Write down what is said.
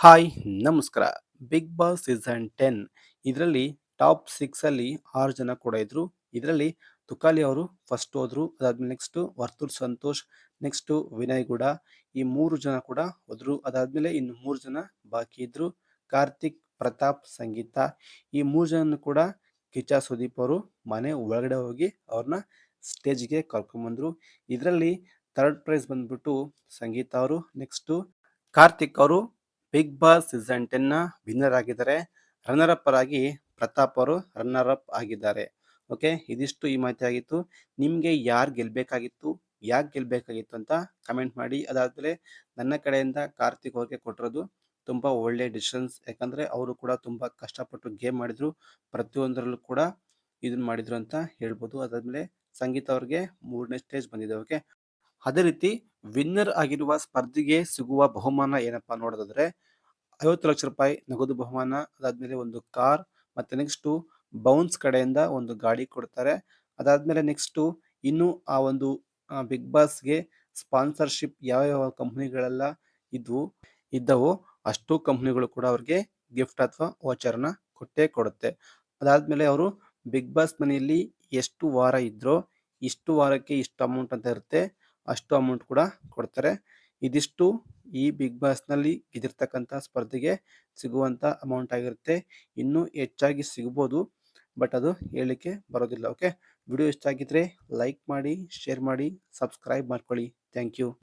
Hi, ನಮಸ್ಕಾರ. Big Boss season ten ಇದರಲ್ಲಿ top ಸಿಕ್ಸಲ್ಲಿ ಆರು ಜನ ಕೂಡ ಇದ್ರು. ಇದರಲ್ಲಿ ತುಕಾಲಿ ಅವರು ಫಸ್ಟ್ ಹೋದರು, ಅದಾದಮೇಲೆ ನೆಕ್ಸ್ಟ್ ವರ್ತೂರ್ ಸಂತೋಷ್ ನೆಕ್ಸ್ಟ್ ವಿನಯ್ ಗೌಡ. ಈ ಮೂರು ಜನ ಕೂಡ ಹೋದ್ರು. ಅದಾದ್ಮೇಲೆ ಇನ್ನು ಮೂರು ಜನ ಬಾಕಿ ಇದ್ರು. ಕಾರ್ತಿಕ್, ಪ್ರತಾಪ್, ಸಂಗೀತ. ಈ ಮೂರು ಜನ ಕೂಡ ಕಿಚ್ಚ ಸುದೀಪ್ ಅವರು ಮನೆ ಒಳಗಡೆ ಹೋಗಿ ಅವ್ರನ್ನ ಸ್ಟೇಜ್ಗೆ ಕರ್ಕೊಂಬಂದ್ರು ಇದರಲ್ಲಿ ಥರ್ಡ್ ಪ್ರೈಸ್ ಬಂದ್ಬಿಟ್ಟು ಸಂಗೀತ ಅವರು ನೆಕ್ಸ್ಟ್ ಕಾರ್ತಿಕ್ ಅವರು ಬಿಗ್ ಬಾಸ್ ಸೀಸನ್ ಟೆನ್ನ ವಿನ್ನರ್ ಆಗಿದ್ದಾರೆ. ರನ್ನರ್ ಅಪ್ ಆಗಿ ಪ್ರತಾಪ್ ಅವರು ರನ್ನರ್ ಅಪ್ ಆಗಿದ್ದಾರೆ. ಓಕೆ, ಇದಿಷ್ಟು ಈ ಮಾಹಿತಿ ಆಗಿತ್ತು. ನಿಮಗೆ ಯಾರು ಗೆಲ್ಬೇಕಾಗಿತ್ತು, ಯಾಕೆ ಗೆಲ್ಬೇಕಾಗಿತ್ತು ಅಂತ ಕಮೆಂಟ್ ಮಾಡಿ. ಅದಾದರೆ ನನ್ನ ಕಡೆಯಿಂದ ಕಾರ್ತಿಕ್ ಅವ್ರಿಗೆ ಕೊಟ್ಟಿರೋದು ತುಂಬ ಒಳ್ಳೆ ಡಿಸಿಷನ್ಸ್ ಯಾಕಂದರೆ ಅವರು ಕೂಡ ತುಂಬ ಕಷ್ಟಪಟ್ಟು ಗೇಮ್ ಮಾಡಿದರು. ಪ್ರತಿಯೊಂದರಲ್ಲೂ ಕೂಡ ಇದನ್ನ ಮಾಡಿದರು ಅಂತ ಹೇಳ್ಬೋದು. ಅದಾದಮೇಲೆ ಸಂಗೀತ ಅವ್ರಿಗೆ ಮೂರನೇ ಸ್ಟೇಜ್ ಬಂದಿದೆ, ಓಕೆ. ಅದೇ ರೀತಿ ವಿನ್ನರ್ ಆಗಿರುವ ಸ್ಪರ್ಧಿಗೆ ಸಿಗುವ ಬಹುಮಾನ ಏನಪ್ಪಾ ನೋಡೋದಾದ್ರೆ ಐವತ್ತು ಲಕ್ಷ ರೂಪಾಯಿ ನಗದು ಬಹುಮಾನ, ಅದಾದ್ಮೇಲೆ ಒಂದು ಕಾರ್ ಮತ್ತೆ ನೆಕ್ಸ್ಟ್ ಬೌನ್ಸ್ ಕಡೆಯಿಂದ ಒಂದು ಗಾಡಿ ಕೊಡ್ತಾರೆ. ಅದಾದ್ಮೇಲೆ ನೆಕ್ಸ್ಟ್ ಇನ್ನು ಆ ಒಂದು ಬಿಗ್ ಬಾಸ್ಗೆ ಸ್ಪಾನ್ಸರ್ಶಿಪ್ ಯಾವ ಯಾವ ಕಂಪ್ನಿಗಳೆಲ್ಲ ಇದ್ವು, ಇದ್ದವು ಅಷ್ಟು ಕಂಪ್ನಿಗಳು ಕೂಡ ಅವ್ರಿಗೆ ಗಿಫ್ಟ್ ಅಥವಾ ವಾಚರ್ನ ಕೊಟ್ಟೇ ಕೊಡುತ್ತೆ. ಅದಾದ್ಮೇಲೆ ಅವರು ಬಿಗ್ ಬಾಸ್ ಮನೆಯಲ್ಲಿ ಎಷ್ಟು ವಾರ ಇದ್ರೋ ಇಷ್ಟು ವಾರಕ್ಕೆ ಇಷ್ಟು ಅಮೌಂಟ್ ಅಂತ ಇರುತ್ತೆ, ಅಷ್ಟು ಅಮೌಂಟ್ ಕೂಡ ಕೊಡ್ತಾರೆ. ಇದಿಷ್ಟು ಈ ಬಿಗ್ ಬಾಸ್ನಲ್ಲಿ ಗೆದ್ದಿರ್ತಕ್ಕಂಥ ಸ್ಪರ್ಧೆಗೆ ಸಿಗುವಂಥ ಅಮೌಂಟ್ ಆಗಿರುತ್ತೆ. ಇನ್ನೂ ಹೆಚ್ಚಾಗಿ ಸಿಗ್ಬೋದು ಬಟ್ ಅದು ಹೇಳಲಿಕ್ಕೆ ಬರೋದಿಲ್ಲ ಓಕೆ ವಿಡಿಯೋ ಇಷ್ಟ ಆಗಿದ್ರೆ ಲೈಕ್ ಮಾಡಿ ಶೇರ್ ಮಾಡಿ ಸಬ್ಸ್ಕ್ರೈಬ್ ಮಾಡ್ಕೊಳ್ಳಿ. Thank you